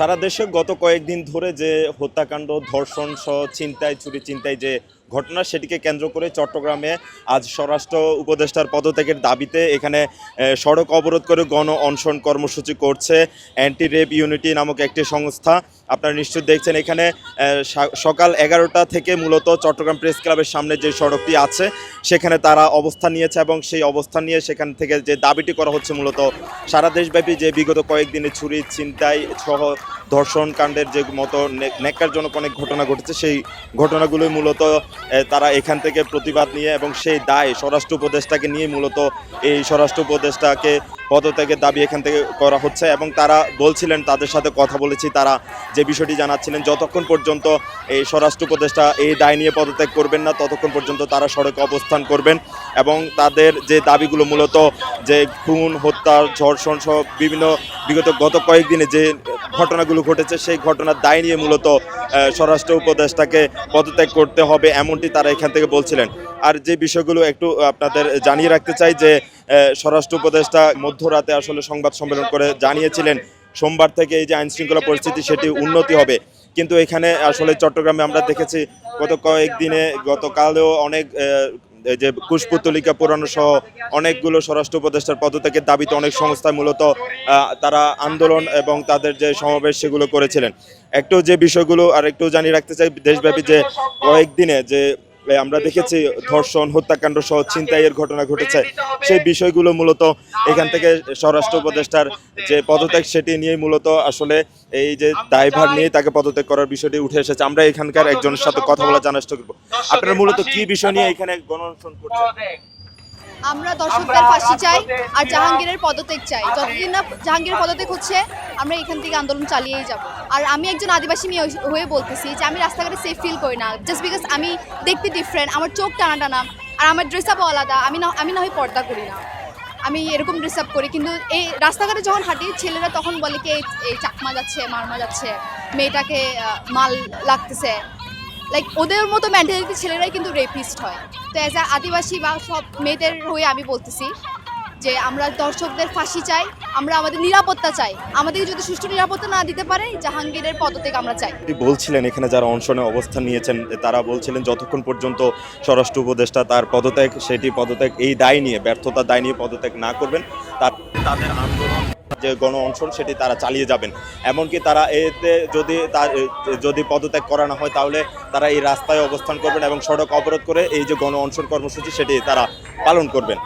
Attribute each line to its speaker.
Speaker 1: সারা দেশে গত কয়েকদিন ধরে যে হত্যাকাণ্ড ধর্ষণ সহ চিন্তায় চুরি চিন্তায় যে ঘটনা সেটিকে কেন্দ্র করে চট্টগ্রামে আজ স্বরাষ্ট্র উপদেষ্টার পদত্যাগের দাবিতে এখানে সড়ক অবরোধ করে গণ অনশন কর্মসূচি করছে অ্যান্টি রেপ ইউনিটি নামক একটি সংস্থা। আপনারা নিশ্চয়ই দেখছেন এখানে সকাল এগারোটা থেকে মূলত চট্টগ্রাম প্রেস ক্লাবের সামনে যে সড়কটি আছে, সেখানে তারা অবস্থান নিয়েছে এবং সেই অবস্থান নিয়ে সেখান থেকে যে দাবিটি করা হচ্ছে মূলত, সারা দেশব্যাপী যে বিগত কয়েকদিনে ছুরি ছিনতাই সহ ধর্ষণ কাণ্ডের যে মতো ন্যাক্কারজনক অনেক ঘটনা ঘটেছে, সেই ঘটনাগুলো মূলত তারা এখান থেকে প্রতিবাদ নিয়ে এবং সেই দায় স্বরাষ্ট্র উপদেষ্টাকে নিয়ে মূলত এই স্বরাষ্ট্র উপদেষ্টাকে পদত্যাগের দাবি এখান থেকে করা হচ্ছে এবং তারা বলছিলেন, তাদের সাথে কথা বলেছি, তারা যে বিষয়টি জানাচ্ছিলেন, যতক্ষণ পর্যন্ত এই স্বরাষ্ট্র উপদেষ্টা এই দায় নিয়ে পদত্যাগ করবেন না, ততক্ষণ পর্যন্ত তারা সড়কে অবস্থান করবেন এবং তাদের যে দাবিগুলো মূলত যে খুন, হত্যা, ধর্ষণ সহ বিভিন্ন বিগত গত কয়েকদিনে যে ঘটনাগুলো ঘটেছে, সেই ঘটনার দায় নিয়ে মূলত স্বরাষ্ট্র উপদেষ্টাকে পদত্যাগ করতে হবে, এমনটি তারা এখান থেকে বলছিলেন। আর যে বিষয়গুলো একটু আপনাদের জানিয়ে রাখতে চাই যে স্বরাষ্ট্র উপদেষ্টা মধ্যরাতে আসলে সংবাদ সম্মেলন করে জানিয়েছিলেন, সোমবার থেকে এই যে আইন শৃঙ্খলা পরিস্থিতি সেটি উন্নতি হবে। কিন্তু এখানে আসলে চট্টগ্রামে আমরা দেখেছি, গত কয়েকদিনে গতকালেও অনেক যে কুশপুতলিকা পুরানো সহ অনেকগুলো স্বরাষ্ট্র উপদেষ্টার পদত্যাগের দাবিতে অনেক সংস্থা মূলত তারা আন্দোলন এবং তাদের যে সমাবেশ সেগুলো করেছিলেন। একটু যে বিষয়গুলো আর একটু জানিয়ে রাখতে চাই, দেশব্যাপী যে কয়েকদিনে যে আমরা দেখেছি ধর্ষণ, হত্যাকাণ্ড সহ ছিনতাইয়ের ঘটনা ঘটেছে। সেই বিষয়গুলো মূলত এখান থেকে স্বরাষ্ট্র উপদেষ্টার যে পদত্যাগ, সেটি নিয়ে মূলত আসলে এই যে দায়ভার নিয়ে তাকে পদত্যাগ করার বিষয়টি উঠে এসেছে। আমরা এখানকার একজনের সাথে কথা বলার জানার চেষ্টা করব। আপনারা মূলত কি বিষয় নিয়ে এখানে গণশন করছেন?
Speaker 2: আমরা দর্শকদের ফাঁসি চাই আর জাহাঙ্গীরের পদত্যাগ চাই। যতদিন না জাহাঙ্গীরের পদত্যাগ হচ্ছে আমরা এখান থেকে আন্দোলন চালিয়েই যাব। আর আমি একজন আদিবাসী মেয়ে হয়ে বলতেছি যে আমি রাস্তাঘাটে সেফ ফিল করি না। জাস্ট বিকজ আমি দেখতে ডিফারেন্ট আমার চোখ টানা টানা আর আমার ড্রেস আপও আলাদা আমি না আমি না হয় পর্দা করি না। আমি এরকম ড্রেস আপ করি কিন্তু এই রাস্তাঘাটে যখন হাঁটি ছেলেরা তখন বলে কি এই- এই চাকমা যাচ্ছে মারমা যাচ্ছে মেয়েটাকে মাল লাগতেছে। লাইক ওদের মতো মেন্টালিটি ছেলেরাই কিন্তু রেপিস্ট হয়। তো অ্যাজ আ আদিবাসী বা সব মেয়েদের হয়ে আমি বলতেছি যে আমরা দর্শকদের ফাঁসি চাই আমরা আমাদের নিরাপত্তা চাই। আমাদেরকে যদি সুষ্ঠু নিরাপত্তা না দিতে পারে জাহাঙ্গীরের পদত্যাগ আমরা চাই।
Speaker 1: আপনি বলছিলেন এখানে যারা অনশনে অবস্থান নিয়েছেন তারা বলছিলেন যতক্ষণ পর্যন্ত স্বরাষ্ট্র উপদেষ্টা তার পদত্যাগ সেটি পদত্যাগ এই দায় নিয়ে ব্যর্থতার দায় নিয়ে পদত্যাগ না করবেন তার তাদের আন্দোলন যে গণ অনশন সেটি তারা চালিয়ে যাবেন। এমনকি তারা এতে যদি যদি পদত্যাগ করানো হয় তাহলে তারা এই রাস্তায় অবস্থান করবেন এবং সড়ক অবরোধ করে এই যে গণ অনশন কর্মসূচি সেটি তারা পালন করবেন।